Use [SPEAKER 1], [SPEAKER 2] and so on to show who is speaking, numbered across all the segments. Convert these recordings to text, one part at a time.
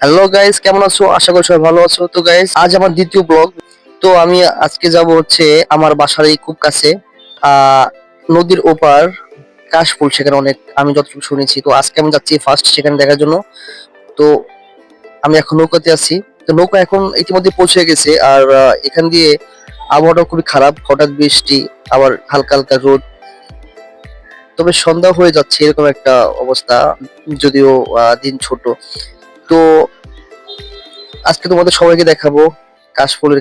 [SPEAKER 1] Hello guys কেমন আছো? আশা করি সবাই ভালো আছো। তো গাইস আজ আমার দ্বিতীয় ব্লগ তো, আমি আজকে যাব হচ্ছে আমার বাসার এই খুব কাছে নদীর ওপার কাশফুল সেখানে অনেক আমি যতটুকু শুনেছি। তো, আজকে আমি যাচ্ছি ফার্স্ট সেখানে দেখার জন্য। তো, আমি এখন নৌকাতে আছি। তো, নৌকা এখন ইতিমধ্যে পৌঁছে গেছে। আর এখান দিয়ে আবহাওয়াটা খুবই খারাপ। হঠাৎ বৃষ্টি, আবার হালকা হালকা রোদ। তবে সন্ধ্যা হয়ে যাচ্ছে, এরকম একটা অবস্থা। যদিও দিন ছোট। তো আজকে তোমাদের সবাইকে দেখাবো কাশফুলের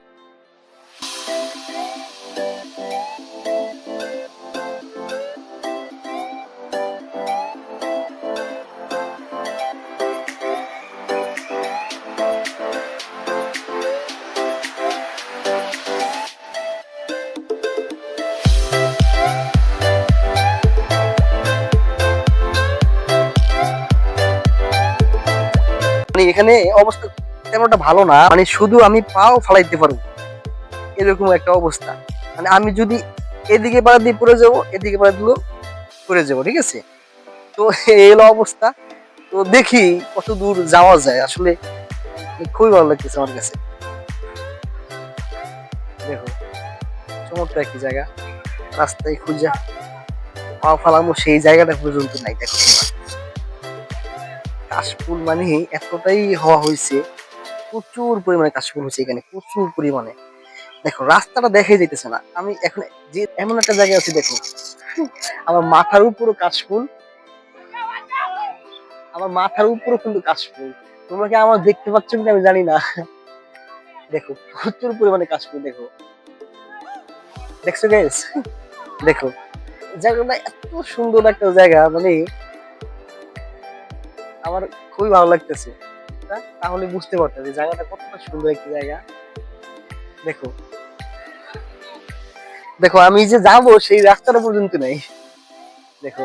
[SPEAKER 1] মানে এখানে অবস্থা তেমনটা ভালো না। মানে শুধু আমি পাও ফালাইতে পারব। এরকম একটা অবস্থা। মানে আমি যদি এদিকে পাড়া দিয়ে পড়ে যাব, এদিকে পাড়া দিলেও পড়ে যাব, ঠিক আছে? তো এই হলো অবস্থা। তো দেখি কত দূর যাওয়া যায়। আসলে খুবই ভালো লাগতেছে আমার কাছে। দেখো, চমৎকার একটি জায়গা। রাস্তায় খুঁজা পা ফালামো সেই জায়গাটা পর্যন্ত নাই। দেখো। কাশফুল মানে এতটাই হওয়া হয়েছে, প্রচুর পরিমাণে কাশফুল হয়েছে এখানে, প্রচুর পরিমাণে। দেখো, রাস্তাটা দেখাই যাইতেছে না। আমি এখন যে এমন একটা জায়গায় আছি, দেখো, আমার মাথার উপরও কাশফুল। আমার মাথার উপরও কিন্তু কাশফুল। তোমরা কি আমার দেখতে পাচ্ছ কিনা আমি জানি না। দেখো, প্রচুর পরিমাণে কাশফুল, দেখো। দেখছ গাইস দেখো, জায়গাটা এত সুন্দর একটা জায়গা মানে আমার খুবই ভালো লাগতেছে। তাহলে বুঝতে পারতো যে জায়গাটা কতটা সুন্দর একটি জায়গা। দেখো। দেখো, আমি যে যাব সেই রাস্তাটা পর্যন্ত নাই। দেখো।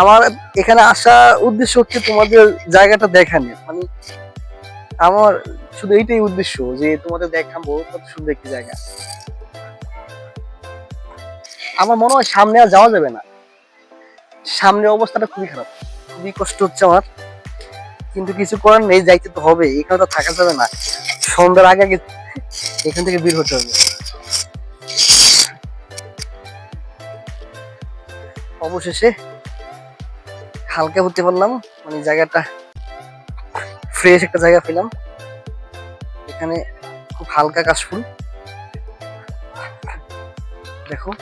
[SPEAKER 1] আমার এখানে আসা উদ্দেশ্য হচ্ছে তোমাদের জায়গাটা দেখানো। মানে আমার শুধু এইটাই উদ্দেশ্য, যে তোমাদের দেখাবো কত সুন্দর একটি জায়গা। আমার মনে হয় সামনে আর যাওয়া যাবে না। সামনে অবস্থাটা খুবই খারাপ, খুবই কষ্ট হচ্ছে আমার। কিন্তু কিছু করার নেই, যাইতে তো হবে, এখানে তো থাকা যাবে না। সন্ধ্যার আগে আগে এখান থেকে বের হতে হবে। অবশেষে হালকা হতে পারলাম মানে জায়গাটা ফ্রেশ একটা জায়গা পেলাম। এখানে খুব হালকা কাশফুল দেখো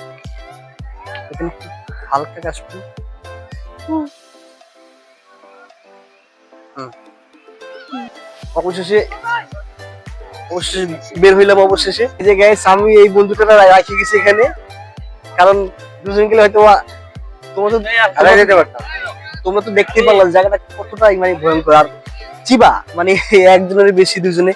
[SPEAKER 1] এখানে হালকা কাশফুল। অবশেষে অবশেষে বের হইলাম অবশেষে। এই যে গাইস আমি এই বন্ধুটা রাখি গেছি এখানে। কারণ দুজন গেলে হয়তো আ- তোমরা তো
[SPEAKER 2] আগে যেতে পারতাম।
[SPEAKER 1] তোমরা তো দেখতেই পারলাম জায়গাটা কতটাই মানে ভয়ঙ্কর। আর চিবা মানে একজনের বেশি দুজনে